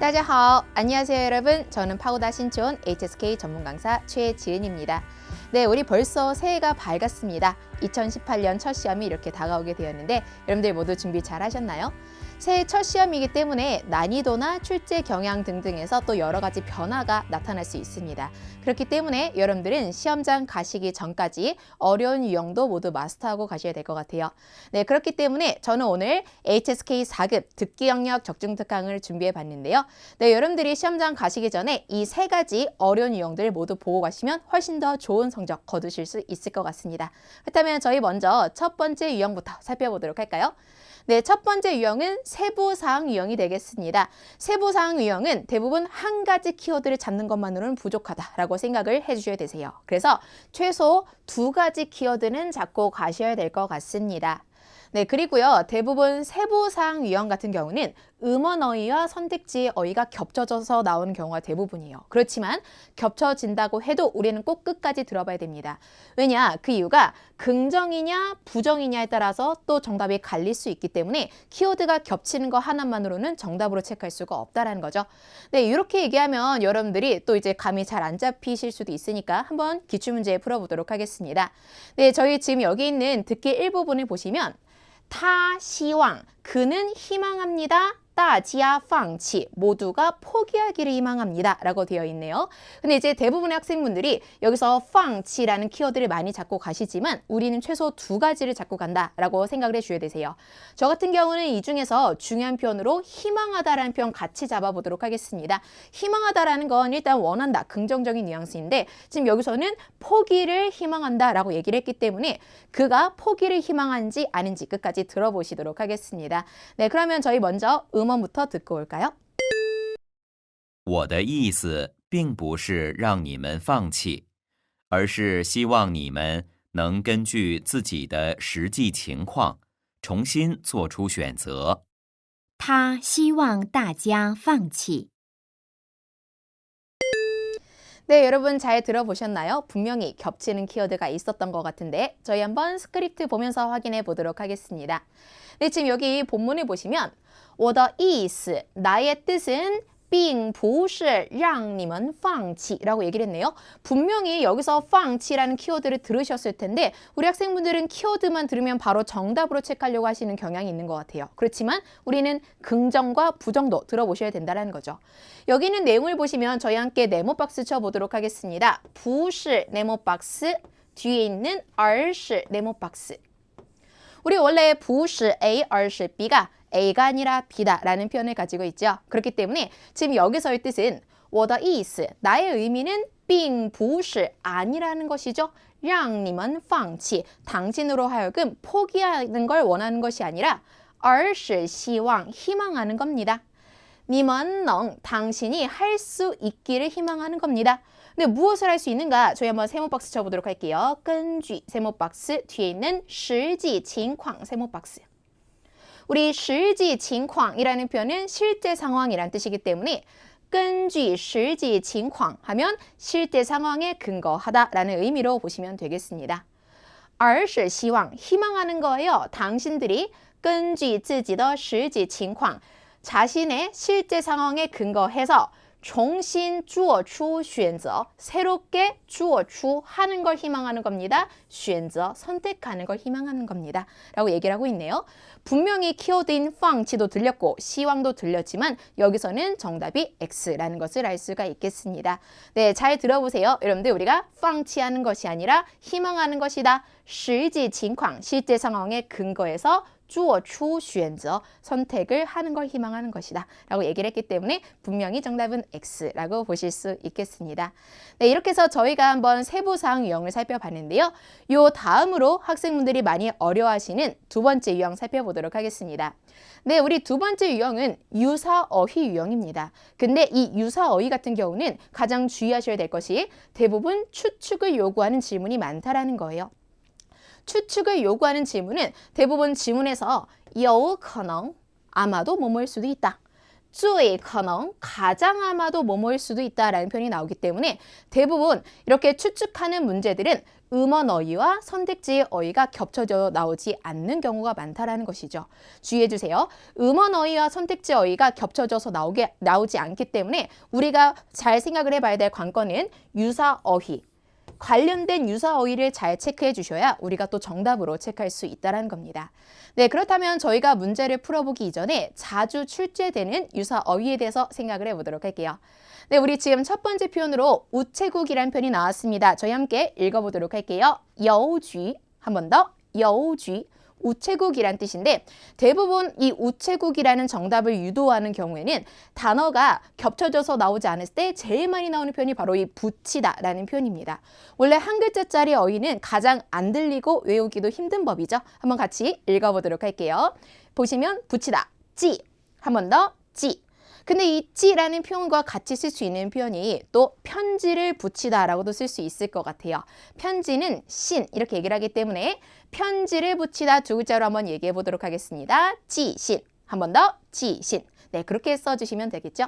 大家好. 안녕하세요, 여러분. 저는 파고다 신촌 HSK 전문 강사 최지은입니다. 네, 우리 벌써 새해가 밝았습니다. 2018년 첫 시험이 이렇게 다가오게 되었는데 여러분들 모두 준비 잘 하셨나요? 새해 첫 시험이기 때문에 난이도나 출제 경향 등등에서 또 여러 가지 변화가 나타날 수 있습니다. 그렇기 때문에 여러분들은 시험장 가시기 전까지 어려운 유형도 모두 마스터하고 가셔야 될 것 같아요. 네, 그렇기 때문에 저는 오늘 HSK 4급 듣기 영역 적중 특강을 준비해 봤는데요. 네, 여러분들이 시험장 가시기 전에 이 세 가지 어려운 유형들 모두 보고 가시면 훨씬 더 좋은 성적 거두실 수 있을 것 같습니다. 그렇다면 저희 먼저 첫 번째 유형부터 살펴보도록 할까요? 네, 첫 번째 유형은 세부사항 유형이 되겠습니다. 세부사항 유형은 대부분 한 가지 키워드를 잡는 것만으로는 부족하다라고 생각을 해주셔야 되세요. 그래서 최소 두 가지 키워드는 잡고 가셔야 될 것 같습니다. 네, 그리고요. 대부분 세부사항 유형 같은 경우는 음원 어휘와 선택지의 어휘가 겹쳐져서 나오는 경우가 대부분이에요. 그렇지만 겹쳐진다고 해도 우리는 꼭 끝까지 들어봐야 됩니다. 왜냐? 그 이유가 긍정이냐 부정이냐에 따라서 또 정답이 갈릴 수 있기 때문에 키워드가 겹치는 거 하나만으로는 정답으로 체크할 수가 없다라는 거죠. 네, 이렇게 얘기하면 여러분들이 또 이제 감이 잘 안 잡히실 수도 있으니까 한번 기출문제 풀어보도록 하겠습니다. 네, 저희 지금 여기 있는 듣기 일부분을 보시면 타 시왕 그는 희망합니다. 大家放弃 모두가 포기하기를 희망합니다. 라고 되어 있네요. 근데 이제 대부분의 학생분들이 여기서 放弃라는 키워드를 많이 잡고 가시지만 우리는 최소 두 가지를 잡고 간다 라고 생각을 해주셔야 되세요. 저 같은 경우는 이 중에서 중요한 표현으로 희망하다라는 표현 같이 잡아보도록 하겠습니다. 희망하다라는 건 일단 원한다, 긍정적인 뉘앙스인데 지금 여기서는 포기를 희망한다 라고 얘기를 했기 때문에 그가 포기를 희망한지 아닌지 끝까지 들어보시도록 하겠습니다. 네, 그러면 저희 먼저 음 원부터 듣고 올까요? 我的意思并不是让你们放弃，而是希望你们能根据自己的实际情况重新做出选择。他希望大家放弃。 네, 여러분 잘 들어보셨나요? 분명히 겹치는 키워드가 있었던 것 같은데 저희 한번 스크립트 보면서 확인해 보도록 하겠습니다. 네, 지금 여기 본문을 보시면 what is 나의 뜻은 并不是让你们放弃 라고 얘기를 했네요. 분명히 여기서 放弃라는 키워드를 들으셨을 텐데 우리 학생분들은 키워드만 들으면 바로 정답으로 체크하려고 하시는 경향이 있는 것 같아요. 그렇지만 우리는 긍정과 부정도 들어보셔야 된다는 거죠. 여기 있는 내용을 보시면 저희 함께 네모 박스 쳐보도록 하겠습니다. 不是 네모 박스 뒤에 있는 而是 네모 박스 우리 원래 不是 A, 而是 B가 A가 아니라 B다라는 표현을 가지고 있죠. 그렇기 때문에 지금 여기서의 뜻은 我的意思 나의 의미는 并不是 아니라는 것이죠. 让你们放弃 당신으로 하여금 포기하는 걸 원하는 것이 아니라 而是希望 희망하는 겁니다. 你们能 당신이 할 수 있기를 희망하는 겁니다. 근데 무엇을 할 수 있는가? 저희 한번 세모 박스 쳐보도록 할게요. 根据 세모 박스 뒤에 있는 实际情况 세모 박스. 우리 实际情况이라는 표현은 실제 상황이란 뜻이기 때문에 根据实际情况 하면 실제 상황에 근거하다라는 의미로 보시면 되겠습니다. 而是希望 희망하는 거예요. 당신들이 根据自己的实际情况 자신의 실제 상황에 근거해서 정신 주어추 쉰저 새롭게 주어추 하는 걸 희망하는 겁니다. 쉰저 선택하는 걸 희망하는 겁니다. 라고 얘기를 하고 있네요. 분명히 키워드인 펑치도 들렸고 시황도 들렸지만 여기서는 정답이 X라는 것을 알 수가 있겠습니다. 네, 잘 들어보세요. 여러분들 우리가 펑치하는 것이 아니라 희망하는 것이다. 실제 징황, 실제 상황에 근거해서 주어추 选择 선택을 하는 걸 희망하는 것이다 라고 얘기를 했기 때문에 분명히 정답은 X라고 보실 수 있겠습니다. 네, 이렇게 해서 저희가 한번 세부사항 유형을 살펴봤는데요. 이 다음으로 학생분들이 많이 어려워하시는 두 번째 유형 살펴보도록 하겠습니다. 네, 우리 두 번째 유형은 유사어휘 유형입니다. 근데 이 유사어휘 같은 경우는 가장 주의하셔야 될 것이 대부분 추측을 요구하는 질문이 많다라는 거예요. 추측을 요구하는 질문은 대부분 지문에서 여우 커녕 아마도 뭐뭐일 수도 있다. 주의 커녕 가장 아마도 뭐뭐일 수도 있다라는 표현이 나오기 때문에 대부분 이렇게 추측하는 문제들은 음원 어휘와 선택지의 어휘가 겹쳐져 나오지 않는 경우가 많다라는 것이죠. 주의해 주세요. 음원 어휘와 선택지 어휘가 겹쳐져서 나오게 나오지 않기 때문에 우리가 잘 생각을 해봐야 될 관건은 유사 어휘, 관련된 유사 어휘를 잘 체크해 주셔야 우리가 또 정답으로 체크할 수 있다는 겁니다. 네, 그렇다면 저희가 문제를 풀어보기 이전에 자주 출제되는 유사 어휘에 대해서 생각을 해보도록 할게요. 네, 우리 지금 첫 번째 표현으로 우체국이란 표현이 나왔습니다. 저희 함께 읽어보도록 할게요. 여우쥐 한 번 더. 여우쥐 우체국이란 뜻인데 대부분 이 우체국이라는 정답을 유도하는 경우에는 단어가 겹쳐져서 나오지 않았을 때 제일 많이 나오는 표현이 바로 이 붙이다라는 표현입니다. 원래 한 글자짜리 어휘는 가장 안 들리고 외우기도 힘든 법이죠. 한번 같이 읽어보도록 할게요. 보시면 붙이다, 찌. 한 번 더, 찌. 근데 이 찌라는 표현과 같이 쓸 수 있는 표현이 또 편지를 붙이다라고도 쓸 수 있을 것 같아요. 편지는 신 이렇게 얘기를 하기 때문에 편지를 붙이다 두 글자로 한번 얘기해 보도록 하겠습니다. 찌신 한 번더 찌신 네 그렇게 써주시면 되겠죠.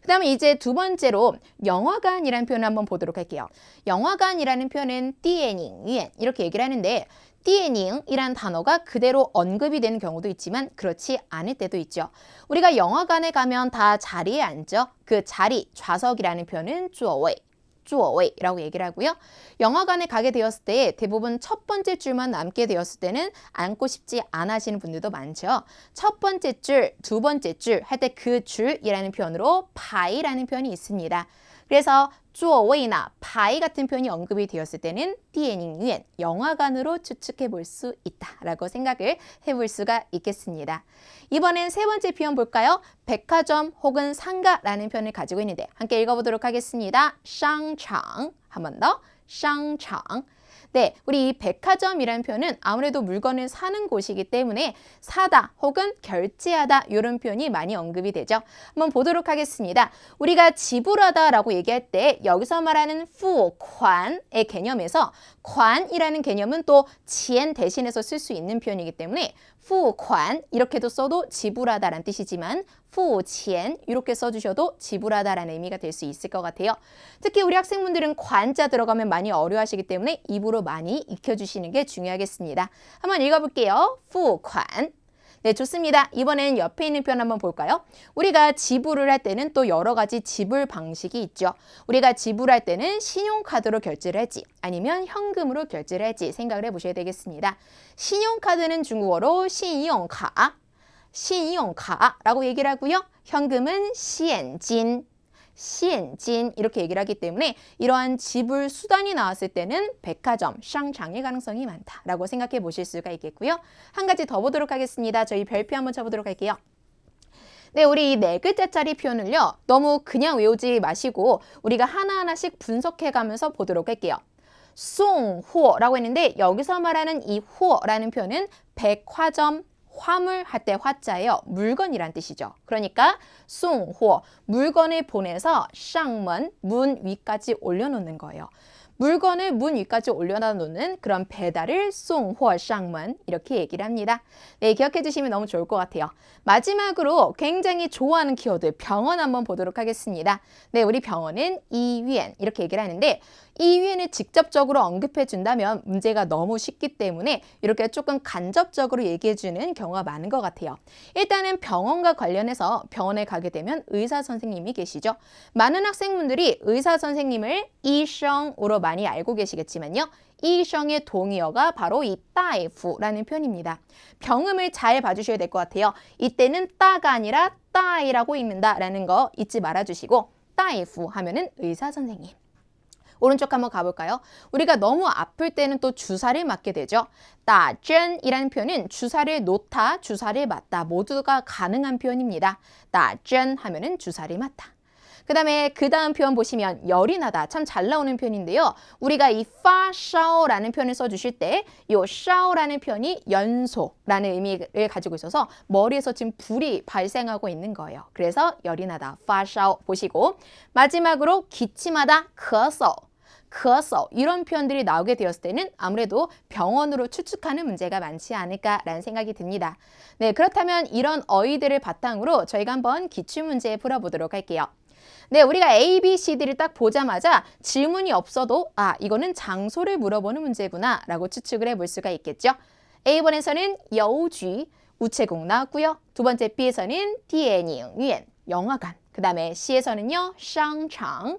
그 다음에 이제 두 번째로 영화관이라는 표현을 한번 보도록 할게요. 영화관이라는 표현은 띠에닝, 유 이렇게 얘기를 하는데 디에닝이란 단어가 그대로 언급이 되는 경우도 있지만 그렇지 않을 때도 있죠. 우리가 영화관에 가면 다 자리에 앉죠. 그 자리, 좌석이라는 표현은 주어웨이. 주어웨이라고 얘기를 하고요. 영화관에 가게 되었을 때 대부분 첫 번째 줄만 남게 되었을 때는 앉고 싶지 않아 하시는 분들도 많죠. 첫 번째 줄, 두 번째 줄 할 때 그 줄이라는 표현으로 바이라는 표현이 있습니다. 그래서 주어웨이나 바이 같은 표현이 언급이 되었을 때는 디엔잉 유엔 영화관으로 추측해 볼 수 있다라고 생각을 해볼 수가 있겠습니다. 이번엔 세 번째 표현 볼까요? 백화점 혹은 상가라는 표현을 가지고 있는데 함께 읽어보도록 하겠습니다. 샹창 한 번 더. 샹창 네, 우리 이 백화점이라는 표현은 아무래도 물건을 사는 곳이기 때문에 사다 혹은 결제하다 이런 표현이 많이 언급이 되죠. 한번 보도록 하겠습니다. 우리가 지불하다라고 얘기할 때 여기서 말하는 푸관의 개념에서 관이라는 개념은 또 지엔 대신해서 쓸 수 있는 표현이기 때문에 푸관 이렇게도 써도 지불하다라는 뜻이지만 푸치엔 이렇게 써주셔도 지불하다라는 의미가 될 수 있을 것 같아요. 특히 우리 학생분들은 관자 들어가면 많이 어려워하시기 때문에 입으로 많이 익혀주시는 게 중요하겠습니다. 한번 읽어볼게요. 푸관 네, 좋습니다. 이번에는 옆에 있는 표현 한번 볼까요? 우리가 지불을 할 때는 또 여러 가지 지불 방식이 있죠. 우리가 지불할 때는 신용카드로 결제를 할지 아니면 현금으로 결제를 할지 생각을 해보셔야 되겠습니다. 신용카드는 중국어로 신용카, 신용카라고 얘기를 하고요. 현금은 시엔진, 시엔진 이렇게 얘기를 하기 때문에 이러한 지불 수단이 나왔을 때는 백화점, 샹장의 가능성이 많다라고 생각해 보실 수가 있겠고요. 한 가지 더 보도록 하겠습니다. 저희 별표 한번 쳐보도록 할게요. 네, 우리 이 네 글자짜리 표현을요. 너무 그냥 외우지 마시고 우리가 하나하나씩 분석해 가면서 보도록 할게요. 송호라고 했는데 여기서 말하는 이 호라는 표현은 백화점 화물 할 때 화자예요. 물건이란 뜻이죠. 그러니까 송호 물건을 보내서 쌍문 문 위까지 올려놓는 거예요. 물건을 문 위까지 올려다 놓는 그런 배달을 송호 쌍문 이렇게 얘기를 합니다. 네, 기억해 주시면 너무 좋을 것 같아요. 마지막으로 굉장히 좋아하는 키워드 병원 한번 보도록 하겠습니다. 네, 우리 병원은 이위엔 이렇게 얘기를 하는데 이위엔을 직접적으로 언급해 준다면 문제가 너무 쉽기 때문에 이렇게 조금 간접적으로 얘기해 주는 경우가 많은 것 같아요. 일단은 병원과 관련해서 병원에 가게 되면 의사 선생님이 계시죠. 많은 학생분들이 의사 선생님을 이성으로 많이 알고 계시겠지만요. 이성의 동의어가 바로 이 따이프라는 표현입니다. 병음을 잘 봐주셔야 될 것 같아요. 이때는 따가 아니라 따이라고 읽는다라는 거 잊지 말아주시고 따이프 하면은 의사 선생님. 오른쪽 한번 가볼까요? 우리가 너무 아플 때는 또 주사를 맞게 되죠. 따전이라는 표현은 주사를 놓다, 주사를 맞다 모두가 가능한 표현입니다. 따전 하면은 주사를 맞다. 그 다음에 그 다음 표현 보시면 열이 나다 참 잘 나오는 표현인데요. 우리가 이 파샤오라는 표현을 써주실 때이 샤오라는 표현이 연소라는 의미를 가지고 있어서 머리에서 지금 불이 발생하고 있는 거예요. 그래서 열이 나다 파샤오 보시고 마지막으로 기침하다 커서 그었어 이런 표현들이 나오게 되었을 때는 아무래도 병원으로 추측하는 문제가 많지 않을까라는 생각이 듭니다. 네, 그렇다면 이런 어휘들을 바탕으로 저희가 한번 기출 문제 풀어보도록 할게요. 네, 우리가 A, B, C, D를 딱 보자마자 질문이 없어도 아, 이거는 장소를 물어보는 문제구나 라고 추측을 해볼 수가 있겠죠. A번에서는 여우쥐, 우체국 나왔고요. 두 번째 B에서는 디에닝, 유엔, 영화관. 그 다음에 C에서는요, 쌍창,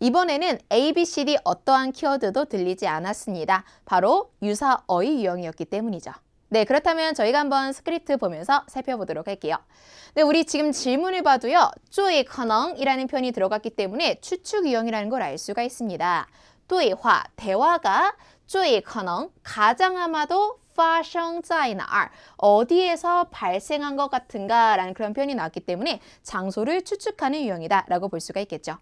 이번에는 A, B, C, D 어떠한 키워드도 들리지 않았습니다. 바로 유사어의 유형이었기 때문이죠. 네, 그렇다면 저희가 한번 스크립트 보면서 살펴보도록 할게요. 네, 우리 지금 질문을 봐도요. 쪼이 커넝이라는 표현이 들어갔기 때문에 추측 유형이라는 걸 알 수가 있습니다. 또이화 대화가 쪼이 커넝 가장 아마도 파생자인 R 어디에서 발생한 것 같은가라는 그런 표현이 나왔기 때문에 장소를 추측하는 유형이다라고 볼 수가 있겠죠.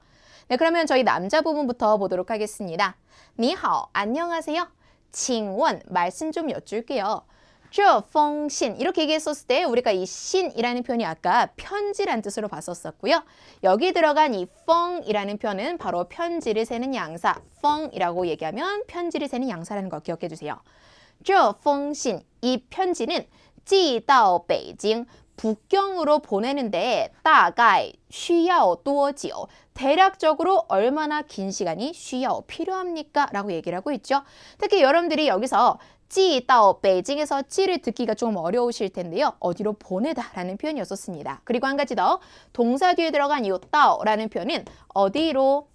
네, 그러면 저희 남자 부분부터 보도록 하겠습니다. 你好, 안녕하세요. 请问, 말씀 좀 여쭐게요. 这封信 이렇게 얘기했었을 때 우리가 이 신이라는 표현이 아까 편지란 뜻으로 봤었었고요. 여기 들어간 이 펑이라는 표현은 바로 편지를 세는 양사, 펑이라고 얘기하면 편지를 세는 양사라는 거 기억해 주세요. 这封信, 이 편지는 寄到北京 북경으로 보내는데 따가이 쉬야오 또지요 대략적으로 얼마나 긴 시간이 쉬야오 필요합니까? 라고 얘기를 하고 있죠. 특히 여러분들이 여기서 찌따오 베이징에서 찌를 듣기가 좀 어려우실 텐데요. 어디로 보내다 라는 표현이었었습니다. 그리고 한 가지 더 동사 뒤에 들어간 이따오 라는 표현은 어디로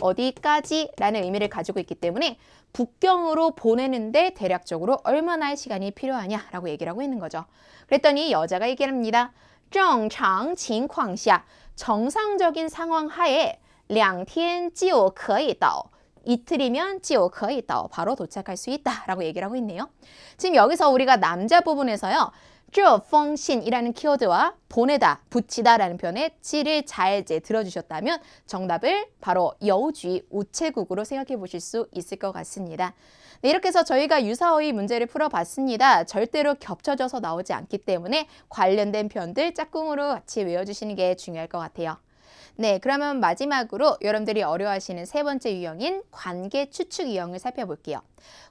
어디까지 라는 의미를 가지고 있기 때문에 북경으로 보내는데 대략적으로 얼마나의 시간이 필요하냐라고 얘기를 하고 있는 거죠. 그랬더니 여자가 얘기를 합니다. 正常情况下 정상적인 상황 하에 两天就可以到 이틀이면 就可以到 바로 도착할 수 있다라고 얘기를 하고 있네요. 지금 여기서 우리가 남자 부분에서요. 쭈펑신이라는 키워드와 보내다, 붙이다라는 표현의 치를 잘제 들어주셨다면 정답을 바로 여우주의 우체국으로 생각해 보실 수 있을 것 같습니다. 네, 이렇게 해서 저희가 유사어의 문제를 풀어봤습니다. 절대로 겹쳐져서 나오지 않기 때문에 관련된 표현들 짝꿍으로 같이 외워주시는 게 중요할 것 같아요. 네, 그러면 마지막으로 여러분들이 어려워하시는 세 번째 유형인 관계 추측 유형을 살펴볼게요.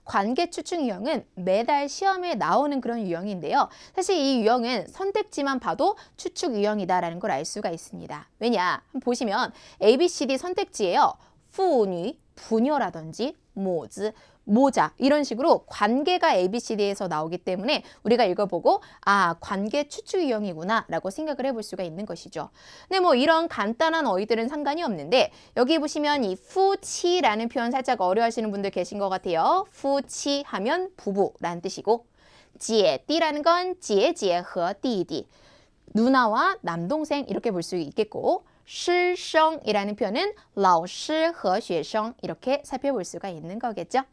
관계 추측 유형은 매달 시험에 나오는 그런 유형인데요. 사실 이 유형은 선택지만 봐도 추측 유형이다라는 걸 알 수가 있습니다. 왜냐? 보시면 A, B, C, D 선택지에요. 푸뉴, 부녀라든지 모즈, 모자 이런 식으로 관계가 ABCD에서 나오기 때문에 우리가 읽어보고 아 관계 추측 유형이구나 라고 생각을 해볼 수가 있는 것이죠. 근데 뭐 이런 간단한 어휘들은 상관이 없는데 여기 보시면 이 후치라는 표현 살짝 어려워하시는 분들 계신 것 같아요. 후치 하면 부부라는 뜻이고 지에띠라는 건 지에지에허 띠디 누나와 남동생 이렇게 볼 수 있겠고 师生이라는 표현은 老师和学生 이렇게 살펴볼 수가 있는 거겠죠.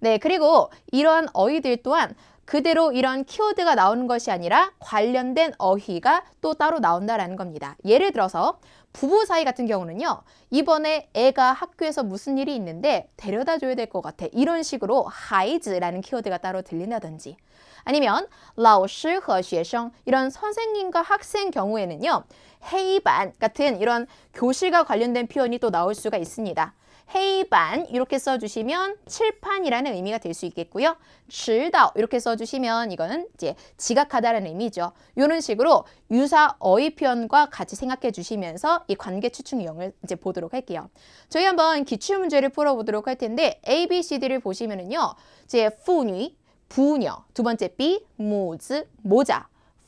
네, 그리고 이런 어휘들 또한 그대로 이런 키워드가 나오는 것이 아니라 관련된 어휘가 또 따로 나온다라는 겁니다. 예를 들어서 부부 사이 같은 경우는요. 이번에 애가 학교에서 무슨 일이 있는데 데려다 줘야 될 것 같아. 이런 식으로 하이즈라는 키워드가 따로 들린다든지 아니면 老师和学生 이런 선생님과 학생 경우에는요. 헤이반 같은 이런 교실과 관련된 표현이 또 나올 수가 있습니다. 헤이반 이렇게 써주시면 칠판이라는 의미가 될 수 있겠고요. 질다 이렇게 써주시면 이건 이제 지각하다라는 의미죠. 이런 식으로 유사 어휘 표현과 같이 생각해 주시면서 이 관계 추측형을 이제 보도록 할게요. 저희 한번 기출 문제를 풀어보도록 할 텐데 A, B, C, D를 보시면은요. 이제 妇女, 부녀, 두 번째 B, 모즈, 모자,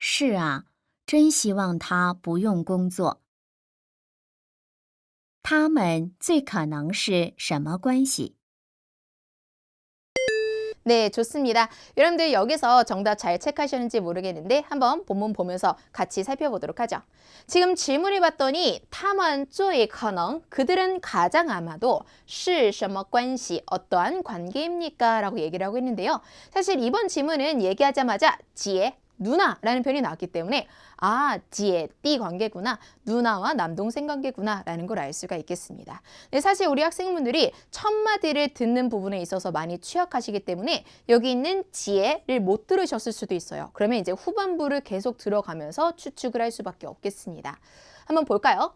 是啊，真希望他不用工作。 他们最可能是什么关系？ 네, 좋습니다. 여러분들 여기서 정답 잘 체크하셨는지 모르겠는데 한번 본문 보면서 같이 살펴보도록 하죠. 지금 질문을 봤더니 他们最可能 그들은 가장 아마도 是什么关系 어떠한 관계입니까? 라고 얘기를 하고 있는데요. 사실 이번 질문은 얘기하자마자 지혜 누나라는 표현이 나왔기 때문에 아, 지에 띠 관계구나. 누나와 남동생 관계구나라는 걸 알 수가 있겠습니다. 근데 사실 우리 학생분들이 첫 마디를 듣는 부분에 있어서 많이 취약하시기 때문에 여기 있는 지혜를 못 들으셨을 수도 있어요. 그러면 이제 후반부를 계속 들어가면서 추측을 할 수밖에 없겠습니다. 한번 볼까요?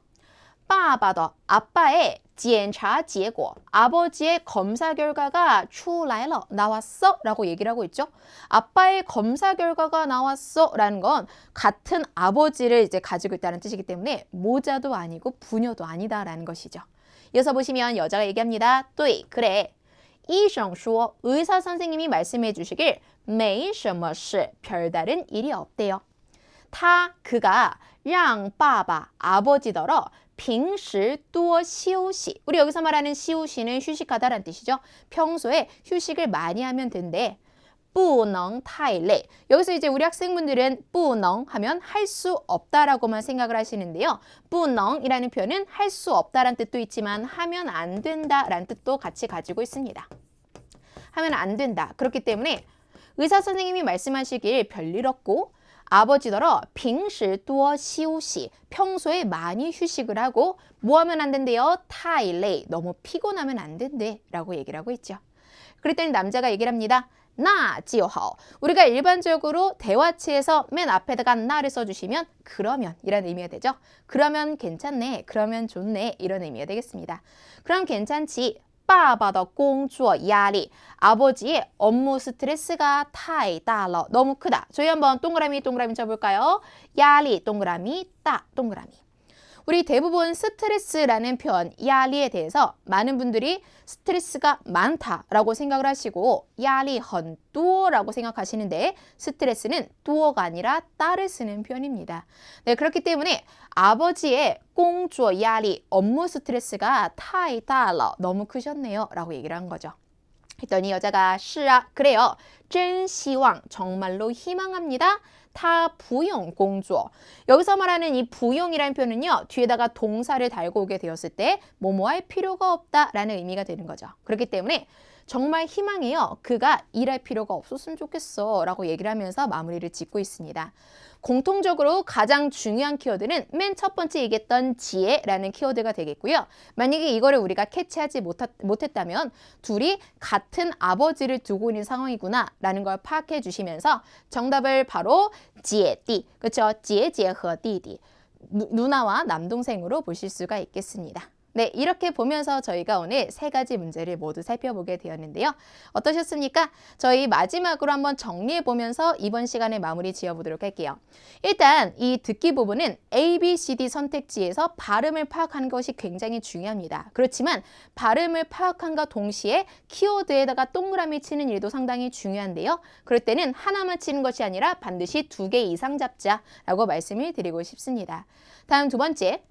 빠바더 아빠의 检查结果 아버지의 검사 결과가 出来了 나왔어 라고 얘기를 하고 있죠. 아빠의 검사 결과가 나왔어 라는 건 같은 아버지를 이제 가지고 있다는 뜻이기 때문에 모자도 아니고 부녀도 아니다라는 것이죠. 이어서 보시면 여자가 얘기합니다. 对, 그래. 医生说 의사 선생님이 말씀해 주시길 没什么事 별다른 일이 없대요. 他 그가 让爸爸 아버지더러 平时多休息 우리 여기서 말하는 쉬우시는 휴식하다라는 뜻이죠. 평소에 휴식을 많이 하면 된대. 不能太累 여기서 이제 우리 학생분들은 不能 하면 할 수 없다라고만 생각을 하시는데요. 不能이라는 표현은 할 수 없다라는 뜻도 있지만 하면 안 된다라는 뜻도 같이 가지고 있습니다. 하면 안 된다. 그렇기 때문에 의사 선생님이 말씀하시길 별일 없고 아버지더러 빙시 뚜어 시우시 평소에 많이 휴식을 하고 뭐 하면 안 된대요? 타일레이 너무 피곤하면 안 된대 라고 얘기를 하고 있죠. 그랬더니 남자가 얘기를 합니다. 나 지어하오. 우리가 일반적으로 대화체에서 맨 앞에다가 나를 써주시면 그러면 이라는 의미가 되죠. 그러면 괜찮네, 그러면 좋네 이런 의미가 되겠습니다. 그럼 괜찮지, 爸爸的工作压力 아버지의 업무 스트레스가 太大了 너무 크다. 저희 한번 동그라미 동그라미 쳐볼까요? 야리 동그라미 따 동그라미 우리 대부분 스트레스라는 표현, 야리에 대해서 많은 분들이 스트레스가 많다라고 생각을 하시고 야리 헌두어라고 생각하시는데 스트레스는 두어가 아니라 따를 쓰는 표현입니다. 네, 그렇기 때문에 아버지의 공주어 야리, 업무 스트레스가 타이 달러 너무 크셨네요 라고 얘기를 한 거죠. 했더니 여자가 是啊 그래요. 真希望 정말로 희망합니다. 타 부용 공주어. 여기서 말하는 이 부용이라는 표현은요. 뒤에다가 동사를 달고 오게 되었을 때 뭐뭐 할 필요가 없다라는 의미가 되는 거죠. 그렇기 때문에 정말 희망해요. 그가 일할 필요가 없었으면 좋겠어 라고 얘기를 하면서 마무리를 짓고 있습니다. 공통적으로 가장 중요한 키워드는 맨 첫 번째 얘기했던 지혜라는 키워드가 되겠고요. 만약에 이거를 우리가 캐치하지 못했다면 둘이 같은 아버지를 두고 있는 상황이구나 라는 걸 파악해 주시면서 정답을 바로 지혜띠, 그렇죠? 지혜지혜허 띠디 누나와 남동생으로 보실 수가 있겠습니다. 네, 이렇게 보면서 저희가 오늘 세 가지 문제를 모두 살펴보게 되었는데요. 어떠셨습니까? 저희 마지막으로 한번 정리해 보면서 이번 시간에 마무리 지어보도록 할게요. 일단 이 듣기 부분은 A, B, C, D 선택지에서 발음을 파악하는 것이 굉장히 중요합니다. 그렇지만 발음을 파악한과 동시에 키워드에다가 동그라미 치는 일도 상당히 중요한데요. 그럴 때는 하나만 치는 것이 아니라 반드시 두 개 이상 잡자라고 말씀을 드리고 싶습니다. 다음 두 번째,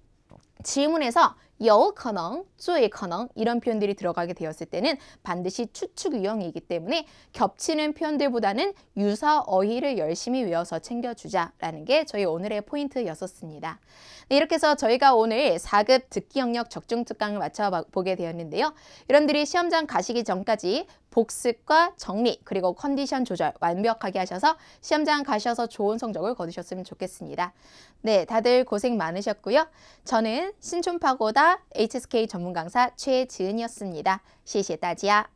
질문에서 有可能,最可能 이런 표현들이 들어가게 되었을 때는 반드시 추측 유형이기 때문에 겹치는 표현들보다는 유사 어휘를 열심히 외워서 챙겨주자라는 게 저희 오늘의 포인트였었습니다. 네, 이렇게 해서 저희가 오늘 4급 듣기 영역 적중 특강을 마쳐보게 되었는데요. 여러분들이 시험장 가시기 전까지 복습과 정리 그리고 컨디션 조절 완벽하게 하셔서 시험장 가셔서 좋은 성적을 거두셨으면 좋겠습니다. 네, 다들 고생 많으셨고요. 저는 신촌파고다 HSK 전문 강사 최지은이었습니다. 시시에 따지야.